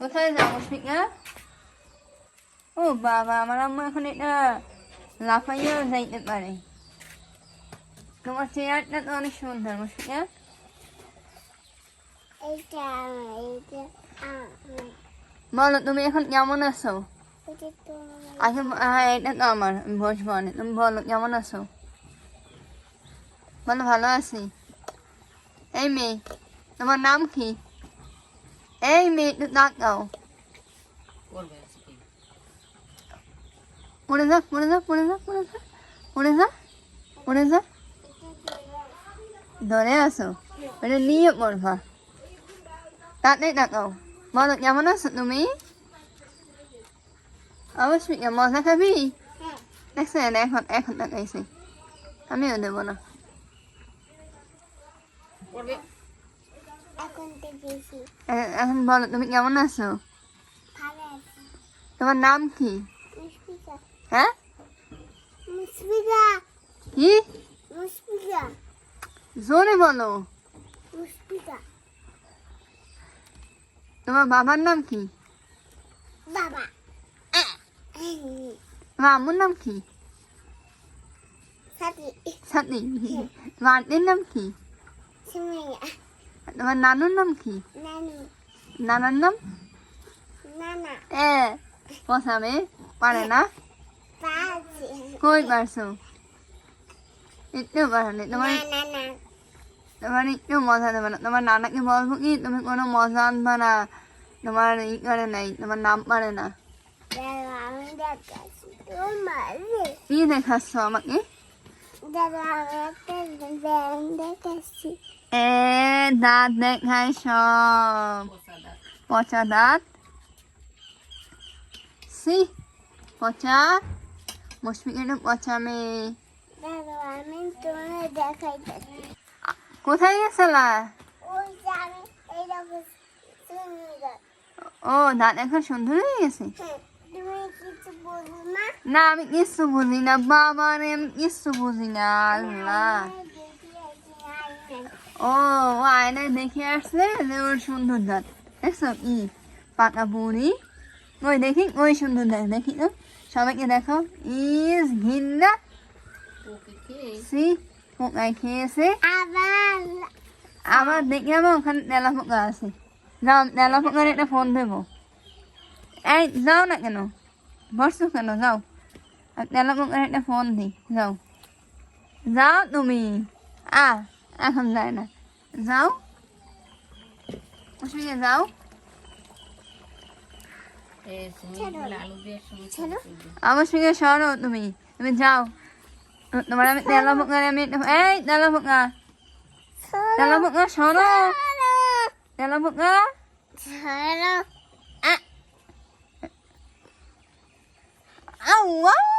কোথায় যাও মুশফিকা ও বাবা আমার আম্মা এখন এটা লাফাইয়াও যাইতে পারে। তোমার চেয়ারটা তো অনেক সুন্দর মুশফিকা বলো তুমি এখন কেমন আছো? আচ্ছা হ্যাঁ এটা তো আমার আমি বসবো অনেক। তুমি বলো কেমন আছো? বলো ভালো আছি? এই মেয়ে তোমার নাম কি? এই মেয়ে একটু তাকাও পড়ে যা পড়ে যা পড়ে যা পড়ে যা পড়ে যা পড়ে যা ধরে আসো এটা নিয়ে পড়বা তাড়াতাড়ি তাকাও বলো কেমন আছো তুমি অবশ্যই মজা খাবি হ্যাঁ দেখছেন এখন এখন তাকাইছি আমিও দেবো না এখন তো বেশি এ- এখন বলো তুমি কেমন আছো? তোমার নাম কি? হ্যাঁ? কি? জোরে বলো। তোমার বাবার নাম কি? বাবা। তোমার নাম কি? সাথী সাথী তোমার আন্টির নাম কি? সুমাইয়া। তোমার নানুর নাম কি? নানু। নানার নাম? এ পসামে পারে না? কই পারছ? একটু পারো তোমার তোমার একটু মজা দেবে না। তোমার নানাকে বলব কি তুমি কোনো মজা আনবা না। তোমার ই করে নাই তোমার নাম পারে না। কি দেখাচ্ছ আমাকে? এ দাঁত দেখায় সব পচা দাঁত সি পচা মুশফিকের পচা মেয়ে দেখাইতেছি কোথায় গেছিলা ও দাঁত এখন সুন্দর হয়ে গেছে? হ্যাঁ। না আমি কিচ্ছু বুঝি বাবা আমি কিচ্ছু বুঝি আল্লাহ ও, আয়নায় দেখে আসছে যে ওর সুন্দর দাঁত দেখছ কি পাকা বুড়ি। ওই দেখি, ওই সুন্দর দাঁত দেখি। তো সবাইকে দেখো। ইস ঘিন্না সি পোকায় খেয়েছে। আবার দেখি আমার ওখানে তেলা পোকা আছে। যাও তেলা একটা ফোন দেবো। এই, যাও না কেন? বসছো কেন? যাও। আর তেলা একটা ফোন দিই যাও যাও তুমি আ এখন যায় না যাও অসুবিধা যাও আমার সঙ্গে সরো তুমি তুমি যাও তোমার আমি তেলা পোকার আমি এই তেলা পোকা তেলা পোকা সরো তেলা পোকা ছাড়ো আউ আউ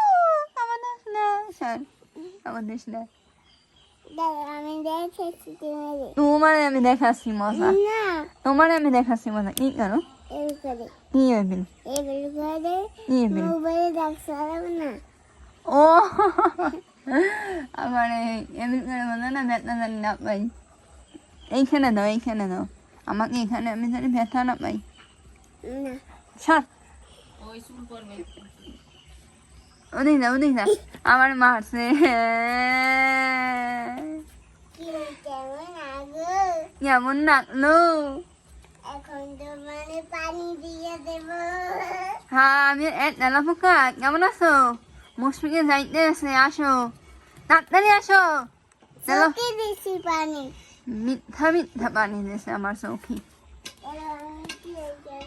দেখেছি তোমার আমি দেখাচ্ছি মজা। তোমার আমি দেখাচ্ছি মজা। কি করো। এই করে। কি হইবিল এগুলো করে কি হইবিল মোবাইলে দেখতে হবে না। ও। আমার এমনি করে বলে না ব্যথা জানি না পাই এইখানে দাও এইখানে দাও। আমাকে এখানে আমি জানি ব্যথা না পাই না। সর ওদিক না ওদিক না। আমার মারছে কেমন লাগল? মানে হ্যাঁ আমি পোকা। কেমন আছো? মুশফিকে যাইতে আছে আসো। তাড়াতাড়ি আসো। পানি। মিথ্যা মিথ্যা পানি দিয়েছে আমার চৌকি?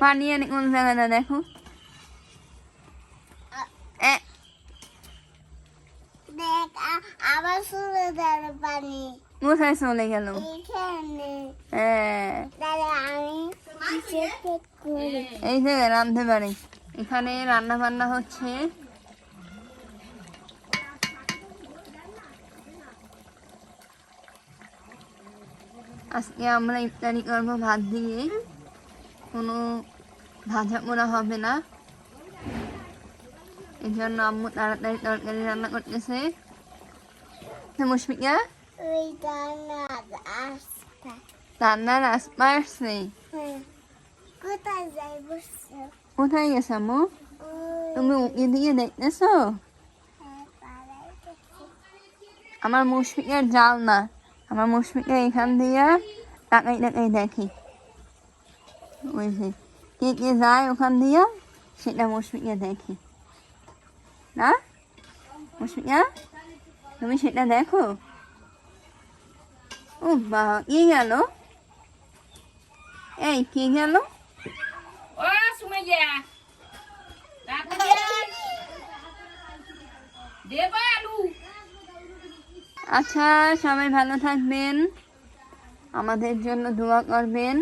পানি এনে কোন জায়গাটা দেখো এ দেখ আ- আবার শুরু দাঁড়া পানি কোথায় চলে গেল? হ্যাঁ। এই যে রাঁধতে পারে। এখানে রান্না বান্না হচ্ছে। আজকে আমরা ইফতারি করব ভাত দিয়ে। কোনো ভাজা পোড়া হবে না। এই জন্য আম্মু তাড়াতাড়ি তরকারি রান্না করতেছে। তো মুশফিকা ওইটা না আসবে রান্নার আসপা আসছে হ্যাঁ কোথায় যাই বসছো কোথায় গেছে আম্মু ওই তুমি উকি দিয়ে দেখতেছো হ্যাঁ, পাড়ায় গেছি। আমার মুশফিকের জাল না আমার মুশফিকের এখান দিয়ে টাকাই টাকাই দেখি যে কে কে যায় ওখান দিয়ে সেটা মুশফিকে দেখি না মুশফিকা তুমি সেটা দেখো। ও বা কে গেল? এই কে গেল? ও সুমাইয়া। আচ্ছা সবাই ভালো থাকবেন। আমাদের জন্য দোয়া করবেন।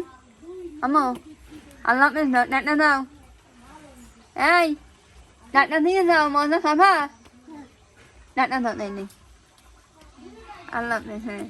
আমো আল্লাহ হাফেজ দাও ডাটা দাও। এই ডাটা দিয়ে যাও মজা খাবা? ডাটা দাও তাইলে আল্লাহ হাফেজ হ্যাঁ